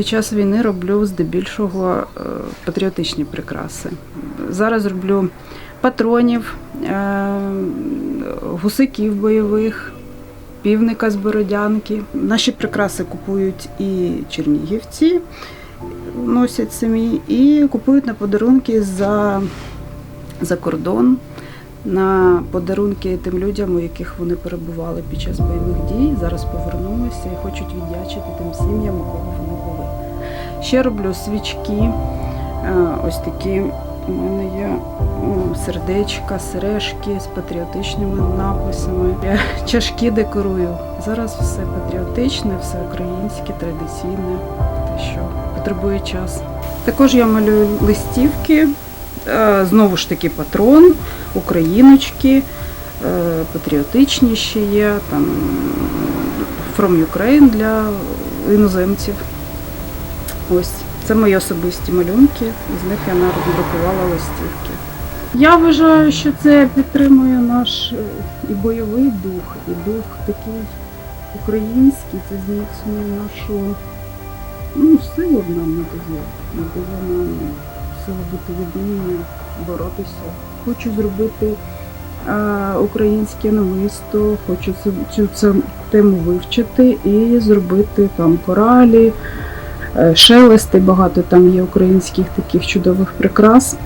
Під час війни роблю здебільшого е, патріотичні прикраси. Зараз роблю патронів, е, гусиків бойових, півника з бородянки. Наші прикраси купують і чернігівці, носять самі, і купують на подарунки за, за кордон. На подарунки тим людям, у яких вони перебували під час бойових дій, зараз повернулися і хочуть віддячити тим сім'ям, у кого. Ще роблю свічки, е, ось такі у мене є сердечка, сережки з патріотичними написами. Я чашки декорую. Зараз все патріотичне, все українське, традиційне, те, що потребує час. Також я малюю листівки, е, знову ж таки патрон, україночки, е, патріотичні ще є, там From Ukraine для іноземців. Ось це мої особисті малюнки, з них я надрукувала листівки. Я вважаю, що це підтримує наш е, і бойовий дух, і дух такий український, це зміцнює нашу ну, силу нам надає, надає нам силу бути єдиними, боротися. Хочу зробити е, українське намисто, хочу цю, цю, цю тему вивчити і зробити там коралі, шелести, багато там є українських таких чудових прикрас.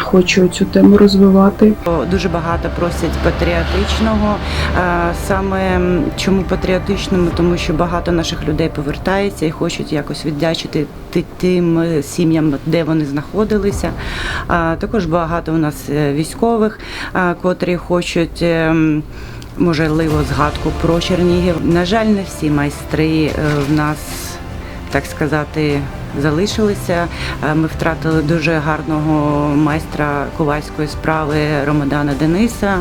Хочу цю тему розвивати. Дуже багато просять патріотичного. Е, Саме чому патріотичному? Тому що багато наших людей повертається і хочуть якось віддячити тим е, сім'ям, де вони знаходилися. Також багато у нас е, військових, е, котрі хочуть. е, Можливо, згадку про Чернігів. На жаль, не всі майстри е, в нас, так сказати, залишилися. Е, Ми втратили дуже гарного майстра ковальської справи Ромадана Дениса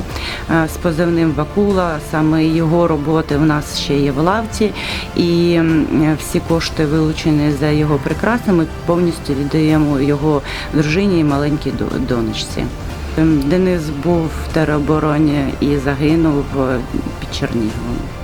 е, з позивним Вакула. Саме його роботи у нас ще є в лавці, і всі кошти, вилучені за його прикрасами, повністю віддаємо його дружині і маленькій донечці. Ем, Денис був в теробороні і загинув е, під Черніговом.